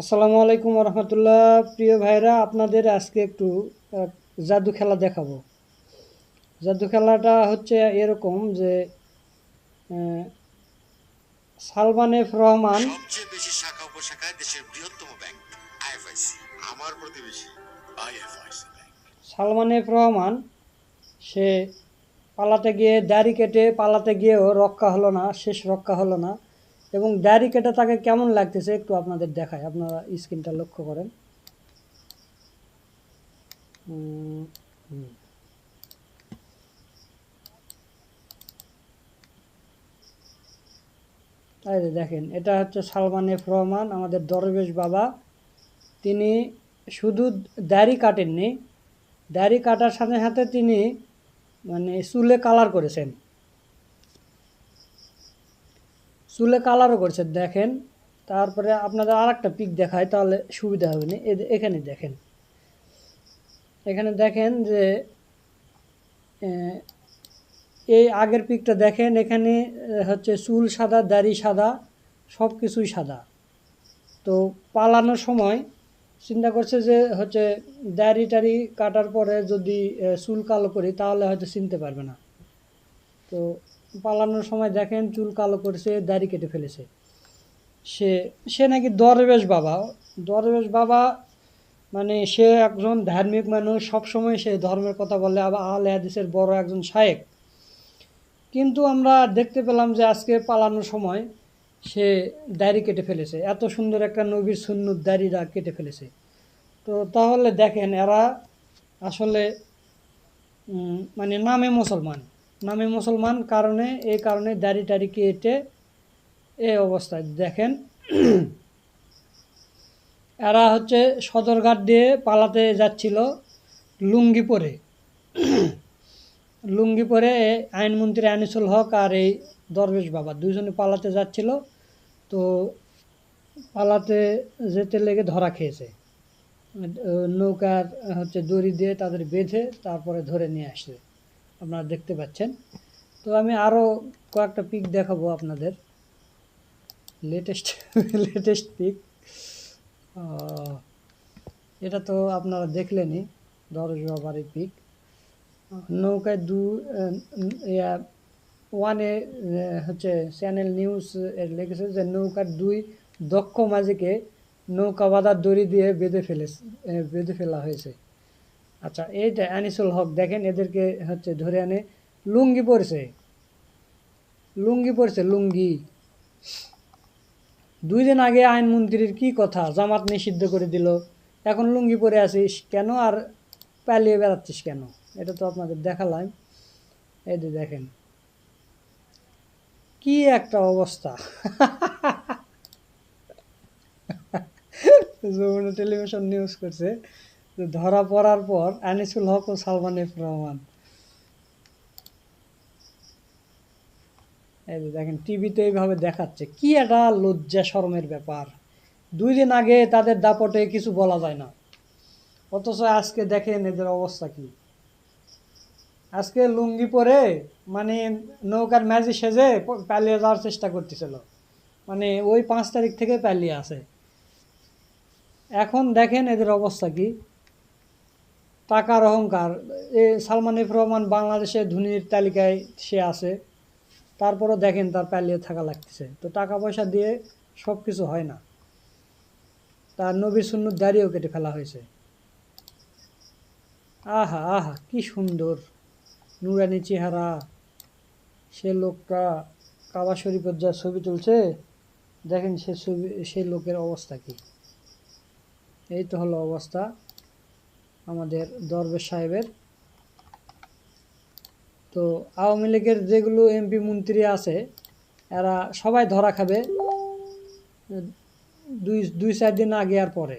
আসসালামু আলাইকুম রহমতুল্লাহ প্রিয় ভাইরা আপনাদের আজকে একটু জাদু খেলা দেখাবো। জাদু খেলাটা হচ্ছে এরকম যে সালমান এফ রহমান সবচেয়ে বেশি শাখা উপশাখায় দেশের বৃহত্তম ব্যাংক আইএফআইসি। আমার প্রতিবেশী IFIC bank. Salman F Rahman সে পালাতে গিয়ে দাড়ি কেটে পালাতে গিয়েও রক্ষা হলো না শেষ রক্ষা হলো না। এবং দাড়ি কেটে তাকে কেমন লাগতেছে একটু আপনাদের দেখায় আপনারা স্ক্রিনটা লক্ষ্য করেন। যে দেখেন, এটা হচ্ছে সালমান এফ রহমান, আমাদের দরবেশ বাবা। তিনি শুধু দাড়ি কাটেননি দাড়ি কাটার সাথে সাথে তিনি মানে চুলে কালার করেছেন। চুলে কালারও করছে, দেখেন। তারপরে আপনাদের আর একটা পিক দেখায় তাহলে সুবিধা হবে না। এখানে দেখেন। এখানে দেখেন যে এই আগের পিকটা দেখেন, এখানে হচ্ছে চুল সাদা, দাড়ি সাদা সব কিছুই সাদা। তো পালানোর সময় চিন্তা করছে যে, হচ্ছে দাড়ি টাড়ি কাটার পরে যদি চুল কালো করি, তাহলে হয়তো চিনতে পারবে না। তো পালানোর সময় দেখেন চুল কালো করেছে দাড়ি কেটে ফেলেছে। সে সে নাকি দরবেশ বাবা। দরবেশ বাবা মানে সে একজন ধার্মিক মানুষ, সবসময় সে ধর্মের কথা বলে, আবার আহলে হাদিসের বড় একজন শায়েক। কিন্তু আমরা দেখতে পেলাম যে আজকে পালানোর সময় সে দাড়ি কেটে ফেলেছে। এত সুন্দর একটা নবীর সুন্নত দাড়িটা কেটে ফেলেছে। তো তাহলে দেখেন এরা আসলে মানে নামে মুসলমান। নামে মুসলমান কারণে এই কারণে দাড়ি টাড়ি কেটে এই অবস্থায়। দেখেন, এরা হচ্ছে সদরঘাট দিয়ে পালাতে যাচ্ছিল লুঙ্গি পরে লুঙ্গি পরে আইনমন্ত্রী আনিসুল হক আর এই দরবেশ বাবা দুজনে পালাতে যাচ্ছিল। তো পালাতে যেতে লেগে ধরা খেয়েছে। নৌকার হচ্ছে দড়ি দিয়ে তাদের বেঁধে তারপরে ধরে নিয়ে আসছে। আপনারা দেখতে পাচ্ছেন। তো আমি আরও কয়েকটা পিক দেখাবো আপনাদের। লেটেস্ট লেটেস্ট পিক এটা তো আপনারা দেখলেনই, দরজ পিক নৌকায় দু ওয়ানে হচ্ছে চ্যানেল নিউজ লিখেছে যে নৌকার দুই দক্ষ মাঝিকে নৌকা বাঁধার দড়ি দিয়ে বেঁধে ফেলে বেঁধে ফেলা হয়েছে। আচ্ছা এইটা আনিসুল হক, দেখেন এদেরকে হচ্ছে ধরে আনে, লুঙ্গি পরছে। লুঙ্গি পরছে, লুঙ্গি। দুই দিন আগে আইনমন্ত্রীর কি কথা? জামাত নিষিদ্ধ করে দিল। এখন লুঙ্গি পরে আছিস কেন আর পালিয়ে বেড়াচ্ছিস কেন? এটা তো আপনাদের দেখালাম। এই যে দেখেন, কি একটা অবস্থা। টেলিভিশন নিউজ করছে। ধরা পড়ার পর আনিসুল হক ও সালমান এফ রহমান। এই দেখেন টিভিতে এইভাবে দেখাচ্ছে। কি একটা লজ্জা শরমের ব্যাপার। দুই দিন আগে তাদের দাপটে কিছু বলা যায় না। অথচ আজকে দেখেন এদের অবস্থা কি। আজকে লুঙ্গি পরে মানে নৌকার ম্যাজি সেজে পালিয়ে যাওয়ার চেষ্টা করতেছিল। মানে ওই পাঁচ তারিখ থেকে পালিয়ে আছে। এখন দেখেন এদের অবস্থা কি। টাকার অহংকার। এ সালমান রহমান বাংলাদেশের ধনীর তালিকায় সে আছে। তারপরও দেখেন তার পালিয়ে থাকা লাগতেছে। তো টাকা পয়সা দিয়ে সব কিছু হয় না। তার নবী শূন্য দাড়িও কেটে ফেলা হয়েছে। আহা আহা, কি সুন্দর। নুরানি চেহারা। সে লোকটা কাবা শরীফের যা ছবি তুলছে, দেখেন সে ছবি সেই লোকের অবস্থা কি? এই তো হলো অবস্থা। আমাদের দরবেশ সাহেবের। তো আওয়ামী লীগের যেগুলো এমপি মন্ত্রী আছে, এরা সবাই ধরা খাবে। দুই দুই, চার দিন আগে আর পরে।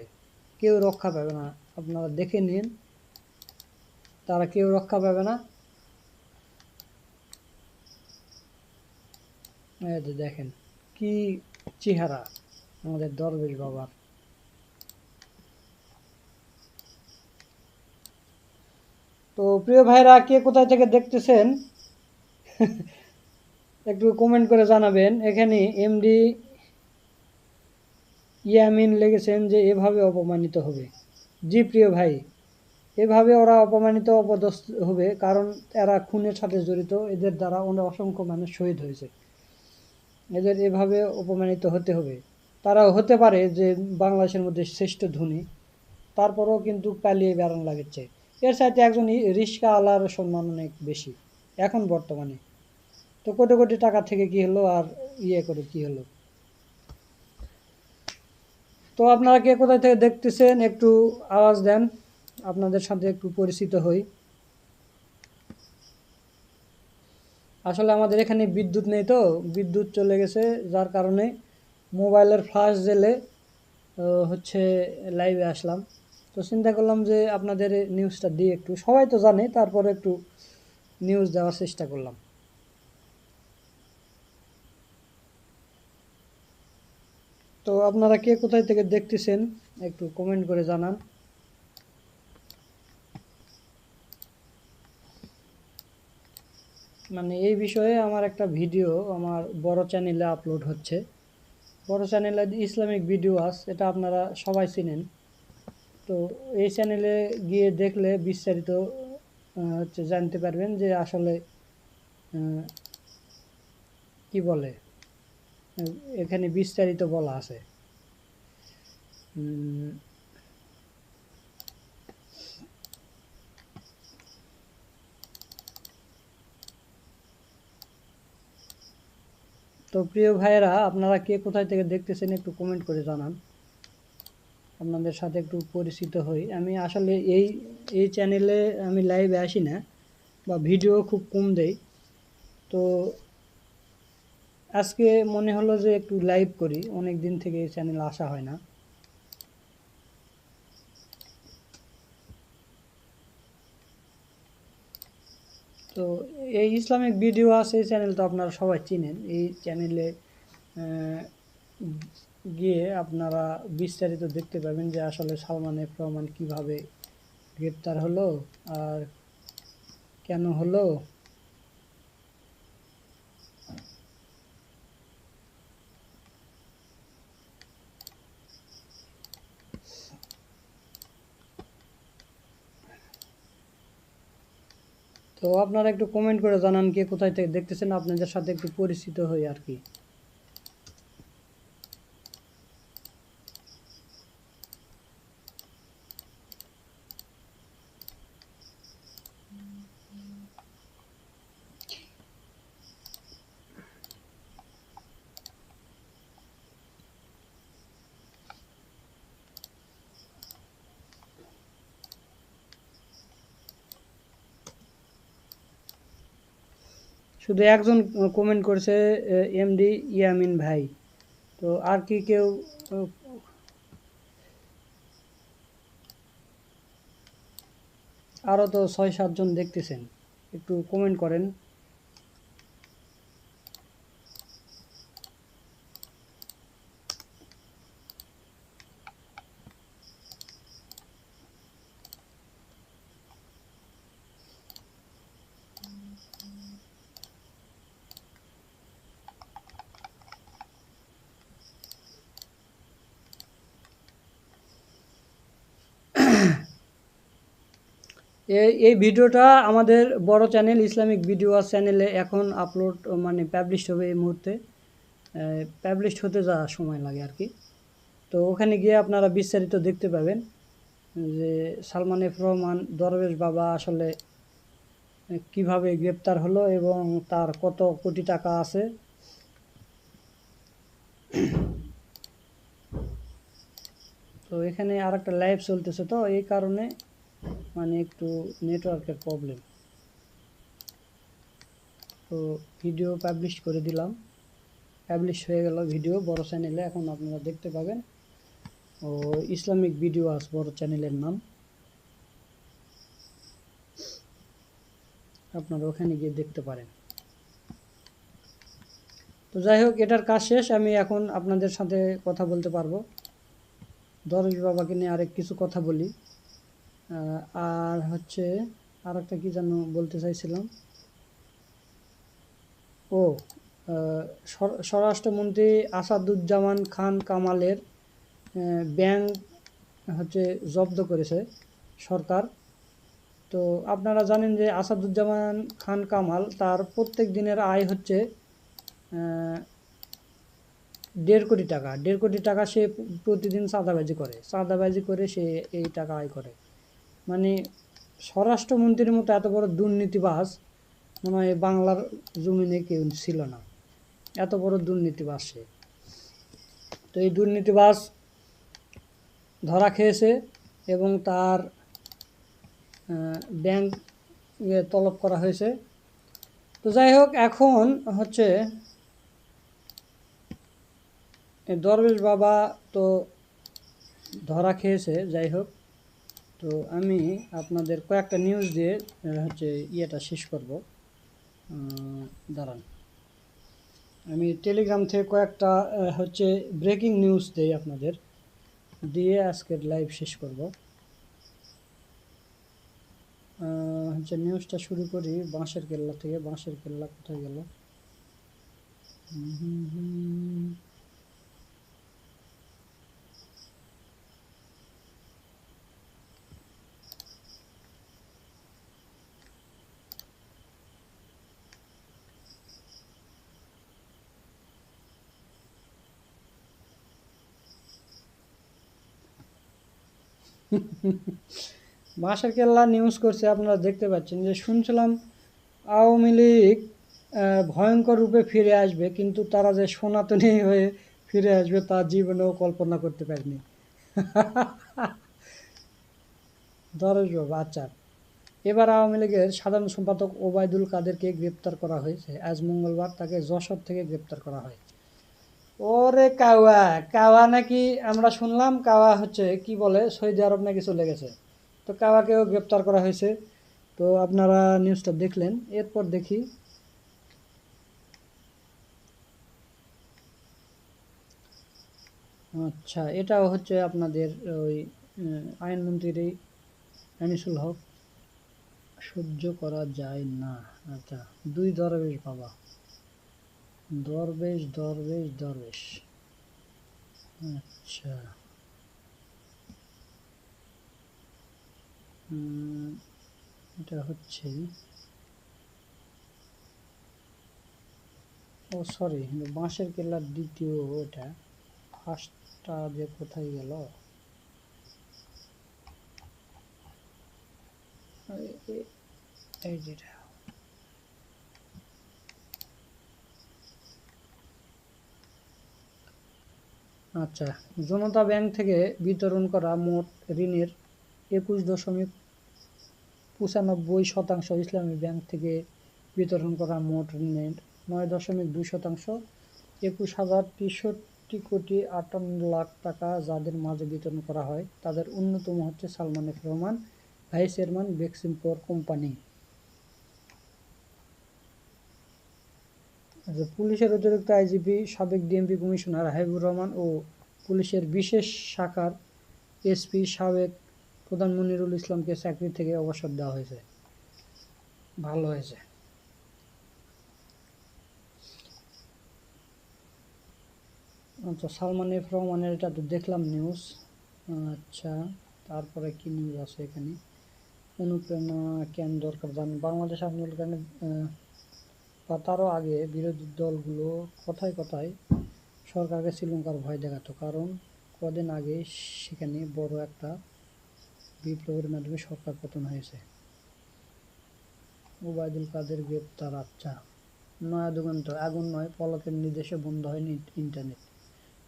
কেউ রক্ষা পাবে না। আপনারা দেখে নিন। তারা কেউ রক্ষা পাবে না। দেখেন, কি চেহারা আমাদের দরবেশ বাবার। তো প্রিয় ভাইরা, কে কোথায় থেকে দেখতেছেন? একটু কমেন্ট করে জানাবেন। এখানে এমডি ইয়ামিন লেগেছেন যে, এভাবে অপমানিত হবে। জি প্রিয় ভাই, এভাবে ওরা অপমানিত, অপদস্থ হবে কারণ এরা খুনের সাথে জড়িত। এদের দ্বারা ওরা অসংখ্য মানুষ শহীদ হয়েছে। এদের এভাবে অপমানিত হতে হবে। তারা হতে পারে যে, বাংলাদেশের মধ্যে শ্রেষ্ঠ ধনী, তারপরেও কিন্তু পালিয়ে বেড়ান লাগছে। এর সাথে একজন রিস্কা আলার সম্মান অনেক বেশি, এখন বর্তমানে। তো কোটি কোটি টাকা থেকে কি হলো আর ইয়ে করে কি হলো? তো আপনারা কে কোথায় থেকে দেখতেছেন, একটু আওয়াজ দেন, আপনাদের সাথে একটু পরিচিত হই। আসলে আমাদের এখানে বিদ্যুৎ নেই তো, বিদ্যুৎ চলে গেছে, যার কারণে মোবাইলের ফ্লাশ জেলে হচ্ছে লাইভে আসলাম। তো চিন্তা করলাম যে আপনাদের নিউজটা দিই একটু, সবাই তো জানে, তারপরে একটু নিউজ দেওয়ার চেষ্টা করলাম। তো আপনারা কে কোথায় থেকে দেখতেছেন, একটু কমেন্ট করে জানান। মানে এই বিষয়ে আমার একটা ভিডিও আমার বড় চ্যানেলে আপলোড হচ্ছে। বড় চ্যানেলে ইসলামিক ভিডিও আস এটা আপনারা সবাই চিনেন। তো এই চ্যানেলে গিয়ে দেখলে বিস্তারিত হচ্ছে জানতে পারবেন যে আসলে কি বলে, এখানে বিস্তারিত বলা আছে। তো প্রিয় ভাইয়েরা, আপনারা কে কোথায় থেকে দেখতেছেন একটু কমেন্ট করে জানান। আপনাদের সাথে একটু পরিচিত হই। আমি আসলে এই এই চ্যানেলে আমি লাইভে আসি না, বা ভিডিও খুব কম দেই। তো আজকে মনে হলো যে একটু লাইভ করি, অনেক দিন থেকে এই চ্যানেলে আসা হয় না। তো এই ইসলামিক ভিডিও আছে, এই চ্যানেল তো আপনারা সবাই চিনেন। এই চ্যানেলে গিয়ে আপনারা বিস্তারিত দেখতে পাবেন যে আসলে সালমান এফ রহমান কীভাবে গ্রেপ্তার হলো আর কেন হলো। তো আপনারা একটু কমেন্ট করে জানান কে কোথায় থেকে দেখতেছেন, আপনাদের সাথে একটু পরিচিত হই আর কি। শুধু একজন কমেন্ট করেছে এমডি ইয়ামিন ভাই। তো আর কি কেউ আরও তো ছয় সাতজন দেখতেছেন, একটু কমেন্ট করেন। এই ভিডিওটা আমাদের বড় চ্যানেল, ইসলামিক ভিডিও চ্যানেলে এখন আপলোড মানে পাবলিশ হবে এই মুহূর্তে। পাবলিশ হতে যা সময় লাগে আর কি। তো ওখানে গিয়ে আপনারা বিস্তারিত দেখতে পাবেন যে সালমান এফ রহমান, দরবেশ বাবা আসলে কীভাবে গ্রেপ্তার হলো এবং তার কত কোটি টাকা আছে। তো এখানে আর একটা লাইভ চলতেছে তো, এই কারণে মানে একটু নেটওয়ার্কের প্রবলেম তো ভিডিও পাবলিশ করে দিলাম। পাবলিশ হয়ে গেল ভিডিও বড় চ্যানেলে এখন আপনারা দেখতে পাবেন। ও, ইসলামিক ভিডিও আস বড় চ্যানেলের নাম। আপনারা ওখানে গিয়ে দেখতে পারেন। তো যাই হোক, এটার কাজ শেষ। আমি এখন আপনাদের সাথে কথা বলতে পারব। দরজ বাবাকে নিয়ে আরেক কিছু কথা বলি। আর হচ্ছে আর একটা কি যেন বলতে চাইছিলাম? ও স্বরাষ্ট্রমন্ত্রী আসাদুজ্জামান খান কামালের ব্যাংক হচ্ছে জব্দ করেছে সরকার। তো আপনারা জানেন যে আসাদুজ্জামান খান কামাল তার প্রত্যেক দিনের আয় হচ্ছে দেড় কোটি টাকা। দেড় কোটি টাকা সে প্রতিদিন চাঁদাবাজি করে। চাঁদাবাজি করে সে এই টাকা আয় করে। মানে স্বরাষ্ট্রমন্ত্রীর মতো এত বড় দুর্নীতিবাজ মনে হয় বাংলার জমিনে কেউ ছিল না। এত বড় দুর্নীতিবাজ সে। তো এই দুর্নীতিবাজ ধরা খেয়েছে এবং তার ব্যাংক তলব করা হয়েছে। তো যাই হোক, এখন হচ্ছে দরবেশ বাবা তো ধরা খেয়েছে, যাই হোক। তো আমি আপনাদের কয়েকটা নিউজ দিয়ে হচ্ছে ইয়েটা শেষ করব। দাঁড়ান। আমি টেলিগ্রাম থেকে কয়েকটা হচ্ছে ব্রেকিং নিউজ দেই আপনাদের, দিয়ে আজকের লাইভ শেষ করব। হচ্ছে নিউজটা শুরু করি, বাঁশের কেল্লা থেকে। বাঁশের কেল্লা কোথায় গেল? হুম হুম হুম। বাঁশের কেল্লা নিউজ করছে, আপনারা দেখতে পাচ্ছেন যে শুনছিলাম আওয়ামী লীগ ভয়ঙ্কর রূপে ফিরে আসবে, কিন্তু তারা যে সনাতনী হয়ে ফিরে আসবে, তা জীবনেও কল্পনা করতে পারিনি। দরজ বাবু আচ্ছা। এবার আওয়ামী লীগের সাধারণ সম্পাদক ওবায়দুল কাদেরকে গ্রেপ্তার করা হয়েছে। আজ মঙ্গলবার তাকে যশোর থেকে গ্রেপ্তার করা হয়। ওরে কাওয়া কাওয়া নাকি আমরা শুনলাম কাওয়া হচ্ছে কি বলে সৌদি আরব নাকি চলে গেছে। তো কাওয়াকেও গ্রেপ্তার করা হয়েছে। তো আপনারা নিউজটা দেখলেন এরপর দেখি। আচ্ছা এটাও হচ্ছে আপনাদের ওই আহ, আইনমন্ত্রীর এই আনিসুল হক। সহ্য করা যায় না। আচ্ছা দুই দরবেশ বাবা। দরবেশ দরবেশ দরবেশ আচ্ছা এটা হচ্ছে ও সরি বাঁশের কেল্লার দ্বিতীয় এটা। ফার্স্টটা যে কোথায় গেল? এই- যেটা। আচ্ছা জনতা ব্যাংক থেকে বিতরণ করা মোট ঋণের একুশ দশমিক পঁচানব্বই শতাংশ ইসলামী ব্যাংক থেকে বিতরণ করা মোট ঋণের নয় দশমিক দুই শতাংশ। একুশ হাজার তেষট্টি কোটি আটান্ন লাখ টাকা যাদের মাঝে বিতরণ করা হয়, তাদের অন্যতম হচ্ছে সালমান রহমান, ভাইস চেয়ারম্যান বেক্সিমপোর কোম্পানি। পুলিশের অতিরিক্ত আইজিপি, সাবেক ডিএমপি কমিশনার হাবিবুর রহমান ও পুলিশের বিশেষ শাখার এসপি সাবেক প্রধান মনিরুল ইসলামকে চাকরি থেকে অবসর দেওয়া হয়েছে। ভালো হয়েছে। আচ্ছা সালমান এফ রহমানের এটা তো দেখলাম নিউজ আচ্ছা তারপরে কি নিউজ আছে এখানে? অনুপ্রেরণা কেন দরকার? জানেন বাংলাদেশ আন্দোলনে বা তারও আগে বিরোধী দলগুলো কথায় কথায় সরকারকে শ্রীলঙ্কার ভয় দেখাতো। কারণ কদিন আগে সেখানে বড় একটা বিপ্লবের মাধ্যমে সরকার পতন হয়েছে। ওবায়দুল কাদের গ্রেপ্তার আচ্ছা। নয়া যুগান্ত আগুন নয় পলকের নির্দেশে বন্ধ হয়নি ইন্টারনেট।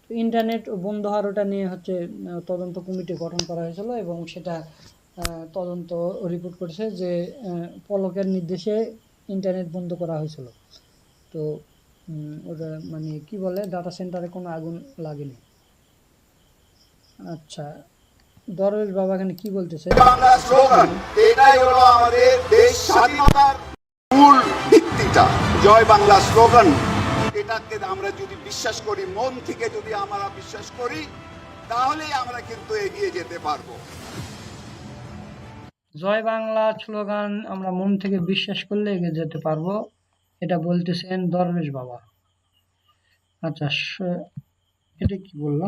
তো ইন্টারনেট বন্ধ হওয়ার ওটা নিয়ে হচ্ছে তদন্ত কমিটি গঠন করা হয়েছিল এবং সেটা তদন্ত রিপোর্ট করেছে যে পলকের নির্দেশে ইন্টারনেট বন্ধ করা হয়েছিল। তো ওটা মানে কি বলে ডাটা সেন্টারে কোনো আগুন লাগেনি। আচ্ছা দরবেশ বাবা এখানে কি বলতেছে? এটাই হলো আমাদের স্বাধীনতার মূল ভিত্তিটা। জয় বাংলা স্লোগান। এটাকে আমরা যদি বিশ্বাস করি, মন থেকে যদি আমরা বিশ্বাস করি, তাহলেই আমরা কিন্তু এগিয়ে যেতে পারব। জয় বাংলা স্লোগান আমরা মন থেকে বিশ্বাস করলে এগিয়ে যেতে পারব এটা বলতেছেন দরবেশ বাবা আচ্ছা এটা কি বলল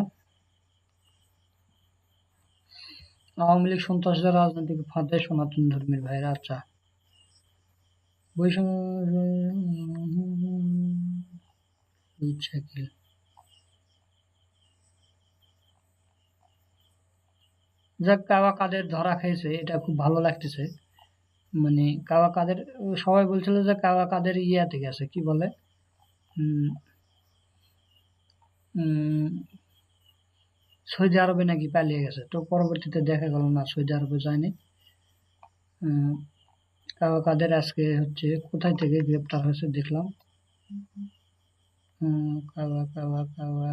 আওয়ামী লীগ সন্ত্রাসদের রাজনৈতিক ফাঁদে সনাতন ধর্মের ভাইরা আচ্ছা বৈষম্য যাক কাওয়া কাদের ধরা খেয়েছে, এটা খুব ভালো লাগতেছে। মানে কাওয়া কাদের সবাই বলছিল যে কাওয়া কাদের ইয়াতে গেছে, কি বলে? সৌদি আরবে নাকি পালিয়ে গেছে। তো পরবর্তীতে দেখা গেল না, সৌদি আরবে যায়নি। কাওয়া কাদের আজকে হচ্ছে কোথায় থেকে গ্রেপ্তার হয়েছে দেখলাম। কাওয়া কাওয়া কাওয়া।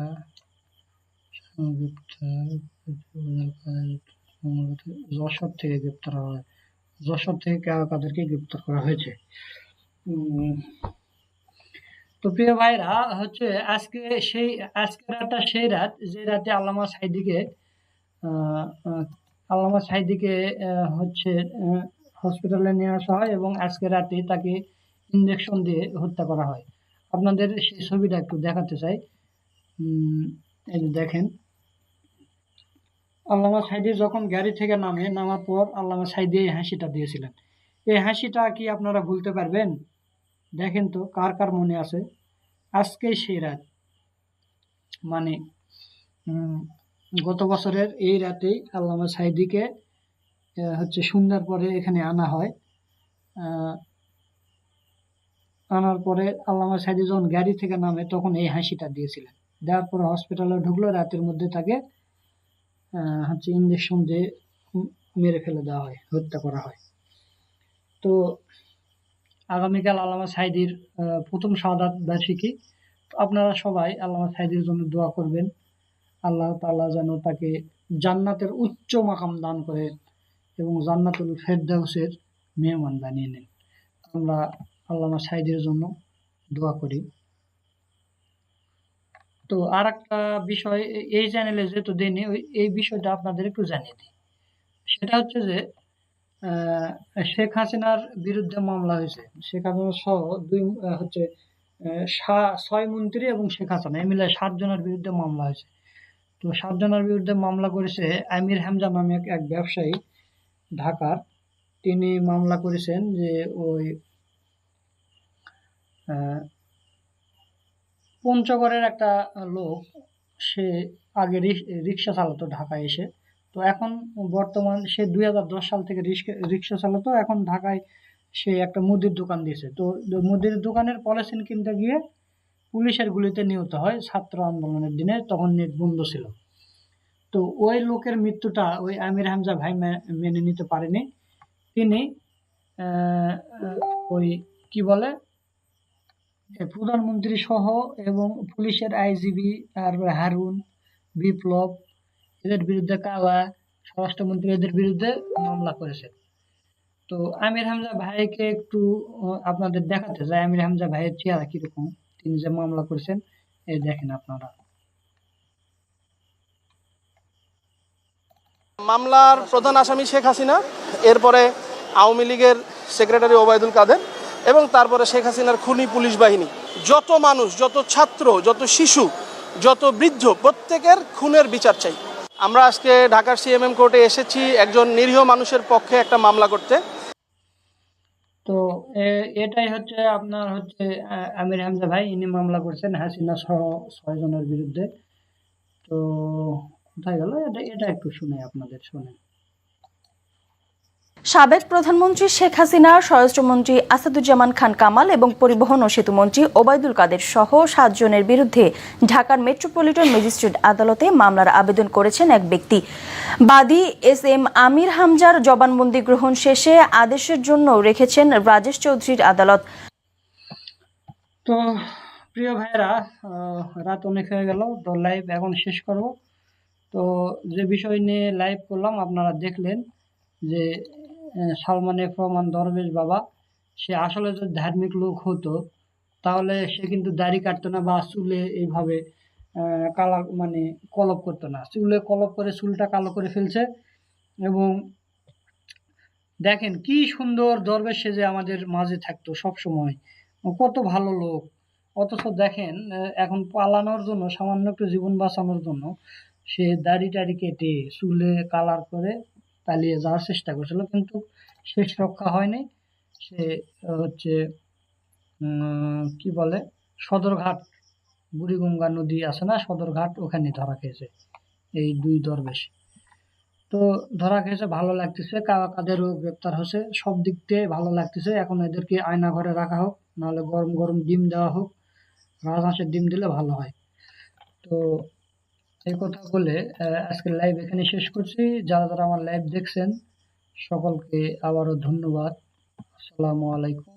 যশোর থেকে গ্রেপ্তার হয়। যশোর থেকে কাদেরকে গ্রেপ্তার করা হয়েছে? তো প্রিয় ভাইরা, হচ্ছে আজকে সেই আজকে রাতটা সেই রাত, যে রাতে আল্লামা সাইদিকে আল্লামা সাইদিকে হচ্ছে হসপিটালে নিয়ে আসা হয় এবং আজকে রাতে তাকে ইঞ্জেকশন দিয়ে হত্যা করা হয়। আপনাদের সেই ছবিটা একটু দেখাতে চাই। এই দেখেন। আল্লামা সাইদি যখন গাড়ি থেকে নামে, নামার পর আল্লামা সাইদি এই হাসিটা দিয়েছিলেন। এই হাসিটা কি আপনারা ভুলতে পারবেন? দেখেন তো, কার কার মনে আছে? আজকেই সেই রাত মানে গত বছরের এই রাতেই আল্লামা সাইদিকে হচ্ছে সন্ধ্যার পরে এখানে আনা হয়। আনার পরে আল্লামা সাইদি যখন গাড়ি থেকে নামে, তখন এই হাসিটা দিয়েছিলেন। দেওয়ার পরে হসপিটালে ঢুকলো, রাতের মধ্যে তাকে হচ্ছে ইঞ্জেকশন দিয়ে মেরে ফেলে দেওয়া হয়, হত্যা করা হয়। তো আগামীকাল আল্লামা সাইদির প্রথম শাহাদাত বার্ষিকী। আপনারা সবাই আল্লামা সাইদির জন্য দোয়া করবেন। আল্লাহ তাআলা যেন তাকে জান্নাতের উচ্চ মাকাম দান করে এবং জান্নাতুল ফেরদাউসের মেহমান বানিয়ে নেন। আমরা আল্লামা সাইদির জন্য দোয়া করি। তো আর একটা বিষয়, এই চ্যানেলে যেহেতু ওই, এই বিষয়টা আপনাদের একটু জানিয়ে দিই। সেটা হচ্ছে যে শেখ হাসিনার বিরুদ্ধে মামলা হয়েছে। শেখ হাসিনা সহ দুই হচ্ছে ছয় মন্ত্রী এবং শেখ হাসিনা, এই মিলে সাত জনের বিরুদ্ধে মামলা হয়েছে। তো সাত জনের বিরুদ্ধে মামলা করেছে আমির হামজা নামে এক- ব্যবসায়ী, ঢাকার। তিনি মামলা করেছেন যে ওই পঞ্চগড়ের একটা লোক, সে আগে রিক- রিক্সা চালাতো ঢাকায় এসে। তো এখন বর্তমান সে দু হাজার দশ সাল থেকে রিক্সা চালাতো, এখন ঢাকায় সে একটা মুদির দোকান দিয়েছে। তো মুদির দোকানের পলিথিন কিনতে গিয়ে পুলিশের গুলিতে নিহত হয় ছাত্র আন্দোলনের দিনে, তখন নেট বন্ধ ছিল। তো ওই লোকের মৃত্যুটা ওই আমির হামজা ভাই মেনে নিতে পারেনি। তিনি ওই কি বলে প্রধানমন্ত্রী সহ এবং পুলিশের আইজিবি তারপরে হারুন, বিপ্লব এদের বিরুদ্ধে কাওয়া স্বরাষ্ট্রমন্ত্রী এদের বিরুদ্ধে মামলা করেছে। তো আমির হামজা ভাইকে একটু আপনাদের দেখাতে চাই আমির হামজা ভাইয়ের চেহারা কীরকম? তিনি যে মামলা করেছেন এই দেখেন আপনারা। মামলার প্রধান আসামি শেখ হাসিনা, এরপরে আওয়ামী লীগের সেক্রেটারি ওবায়দুল কাদের এবং তারপরে শেখ হাসিনার খুনি পুলিশ বাহিনী। যত মানুষ, যত ছাত্র, যত শিশু, যত বৃদ্ধ, প্রত্যেকের খুনের বিচার চাই। আমরা আজকে ঢাকার সিএমএম কোর্টে এসেছি একজন নিরীহ মানুষের পক্ষে একটা মামলা করতে। তো এটাই হচ্ছে আপনার হচ্ছে আমির হামজা ভাই, ইনি মামলা করছেন হাসিনা সহ ছয়জনের বিরুদ্ধে। তো কোথায় গেল? এটা এটা একটু শুনে আপনাদের, শুনে। সাবেক প্রধানমন্ত্রী শেখ হাসিনা, স্বরাষ্ট্রমন্ত্রী আসাদুজ্জামান খান কামাল এবং পরিবহন ও সেতুমন্ত্রী ওবায়দুল কাদের সহ সাতজনের বিরুদ্ধে ঢাকার মেট্রোপলিটন ম্যাজিস্ট্রেট আদালতে মামলার আবেদন করেছেন এক ব্যক্তি। বাদী এস এম আমির হামজার জবানবন্দি গ্রহণ শেষে আদেশের জন্য রেখেছেন রাজেশ চৌধুরীর আদালত। তো প্রিয় ভাইরা রাত অনেক হয়ে গেল, তো লাইভ এখন শেষ করব। তো যে বিষয় নিয়ে লাইভ করলাম, আপনারা দেখলেন যে সালমান এফ রহমান দরবেশ বাবা, সে আসলে যদি ধার্মিক লোক হতো, তাহলে সে কিন্তু দাড়ি কাটতো না বা চুলে এইভাবে কালা মানে কলপ করতো না। চুলে কলপ করে চুলটা কালো করে ফেলছে এবং দেখেন কি সুন্দর দরবেশ সে যে আমাদের মাঝে থাকতো সব সময় কত ভালো লোক। অথচ দেখেন এখন পালানোর জন্য, সামান্য একটু জীবন বাঁচানোর জন্য সে দাড়ি টাড়ি কেটে চুলে কালার করে পালিয়ে যাওয়ার চেষ্টা করছিল, কিন্তু শেষ রক্ষা হয়নি। সে হচ্ছে কি বলে, সদরঘাট, বুড়িগঙ্গা নদী আছে না, সদরঘাট ওখানে ধরা খেয়েছে, এই দুই দরবেশ। তো ধরা খেয়েছে, ভালো লাগতেছে কাদেরও গ্রেপ্তার হয়েছে, সব দিক দিয়ে ভালো লাগতেছে। এখন এদেরকে আয়না ঘরে রাখা হোক, নাহলে গরম গরম ডিম দেওয়া হোক, রাজহাঁসের ডিম দিলে ভালো হয়। তো এই কথা বলে আজকের লাইভ এখানে শেষ করছি। যারা যারা আমার লাইভ দেখছেন, সকলকে আবারও ধন্যবাদ। আসসালামু আলাইকুম